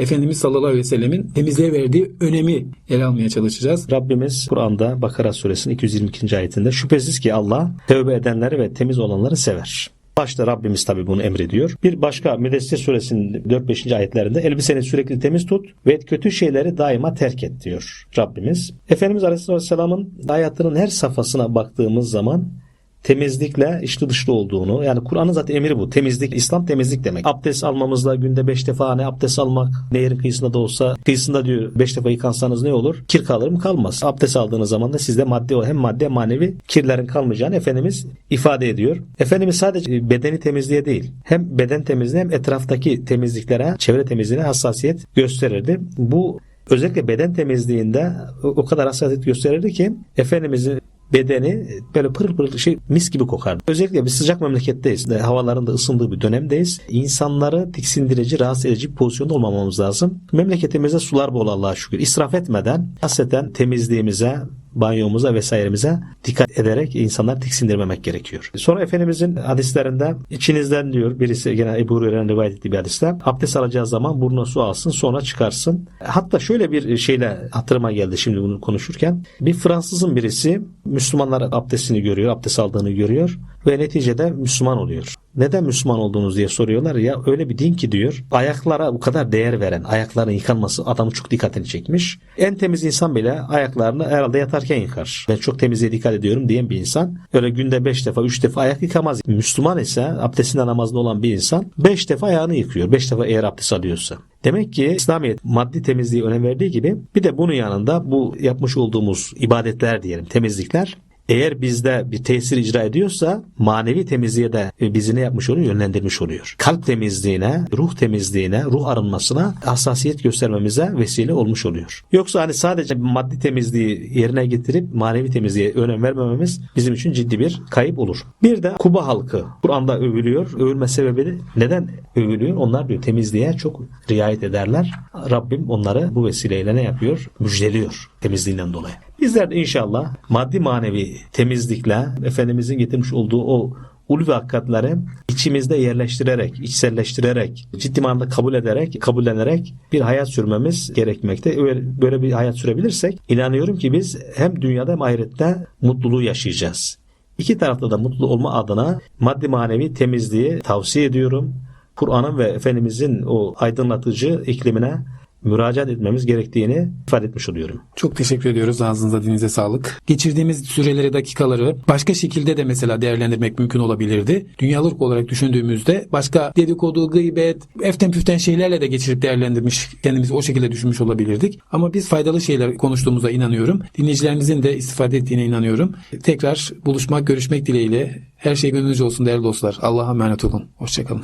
Efendimiz sallallahu aleyhi ve sellemin temizliğe verdiği önemi ele almaya çalışacağız. Rabbimiz Kur'an'da Bakara suresinin 222. ayetinde şüphesiz ki Allah tövbe edenleri ve temiz olanları sever. Başta Rabbimiz tabi bunu emrediyor. Bir başka Müdessir suresinin 4-5. ayetlerinde elbiseni sürekli temiz tut ve kötü şeyleri daima terk et diyor Rabbimiz. Efendimiz Aleyhisselam'ın hayatının her safhasına baktığımız zaman temizlikle içli dışlı olduğunu yani Kur'an'ın zaten emri bu. Temizlik, İslam temizlik demek. Abdest almamızda günde beş defa ne abdest almak nehrin kıyısında da olsa kıyısında diyor beş defa yıkansanız ne olur? Kir kalır mı? Kalmaz. Abdest aldığınız zaman da sizde maddi hem maddi hem manevi kirlerin kalmayacağını Efendimiz ifade ediyor. Efendimiz sadece bedeni temizliğe değil hem beden temizliği hem etraftaki temizliklere, çevre temizliğine hassasiyet gösterirdi. Bu özellikle beden temizliğinde o o kadar hassasiyet gösterirdi ki Efendimizin bedeni böyle pırıl pırıl şey mis gibi kokardı. Özellikle bir sıcak memleketteyiz. Havaların da ısındığı bir dönemdeyiz. İnsanları tiksindirici, rahatsız edici bir pozisyonda olmamamız lazım. Memleketimizde sular bol Allah'a şükür. İsraf etmeden hasreten temizliğimize, banyomuza vesairemize dikkat ederek insanları tiksindirmemek gerekiyor. Sonra Efendimizin hadislerinde içinizden diyor birisi gene Ebu Hureyre'nin rivayet ettiği bir hadiste abdest alacağı zaman burnuna su alsın sonra çıkarsın. Hatta şöyle bir şeyle hatırıma geldi şimdi bunu konuşurken. Bir Fransızın birisi Müslümanlar abdestini görüyor, abdest aldığını görüyor ve neticede Müslüman oluyor. Neden Müslüman olduğunuz diye soruyorlar ya öyle bir din ki diyor ayaklara bu kadar değer veren ayakların yıkanması adamın çok dikkatini çekmiş. En temiz insan bile ayaklarını herhalde yatarken yıkar. Ben çok temizliğe dikkat ediyorum diyen bir insan öyle günde 5 defa 3 defa ayak yıkamaz. Müslüman ise abdestinde namazda olan bir insan 5 defa ayağını yıkıyor. 5 defa eğer abdest alıyorsa. Demek ki İslamiyet maddi temizliği önem verdiği gibi bir de bunun yanında bu yapmış olduğumuz ibadetler diyelim temizlikler eğer bizde bir tesir icra ediyorsa manevi temizliğe de bizi ne yapmış oluyor? Yönlendirmiş oluyor. Kalp temizliğine, ruh temizliğine, ruh arınmasına hassasiyet göstermemize vesile olmuş oluyor. Yoksa hani sadece maddi temizliği yerine getirip manevi temizliğe önem vermememiz bizim için ciddi bir kayıp olur. Bir de Kuba halkı Kur'an'da övülüyor. Övülme sebebi de neden övülüyor? Onlar diyor temizliğe çok riayet ederler. Rabbim onları bu vesileyle ne yapıyor? Müjdeliyor temizliğinden dolayı. Bizler de inşallah maddi manevi temizlikle Efendimizin getirmiş olduğu o ulvi hakikatleri içimizde yerleştirerek, içselleştirerek, ciddi manada kabul ederek, kabullenerek bir hayat sürmemiz gerekmekte. Öyle- Böyle bir hayat sürebilirsek inanıyorum ki biz hem dünyada hem ahirette mutluluğu yaşayacağız. İki tarafta da mutlu olma adına maddi manevi temizliği tavsiye ediyorum. Kur'an'ın ve Efendimizin o aydınlatıcı iklimine müracaat etmemiz gerektiğini ifade etmiş oluyorum. Çok teşekkür ediyoruz. Ağzınıza dilinize sağlık. Geçirdiğimiz süreleri, dakikaları başka şekilde de mesela değerlendirmek mümkün olabilirdi. Dünyalık olarak düşündüğümüzde başka dedikodu, gıybet, eften püften şeylerle de geçirip değerlendirmiş, kendimizi o şekilde düşünmüş olabilirdik. Ama biz faydalı şeyler konuştuğumuza inanıyorum. Dinleyicilerimizin de istifade ettiğine inanıyorum. Tekrar buluşmak, görüşmek dileğiyle. Her şey gönlünüzce olsun değerli dostlar. Allah'a emanet olun. Hoşçakalın.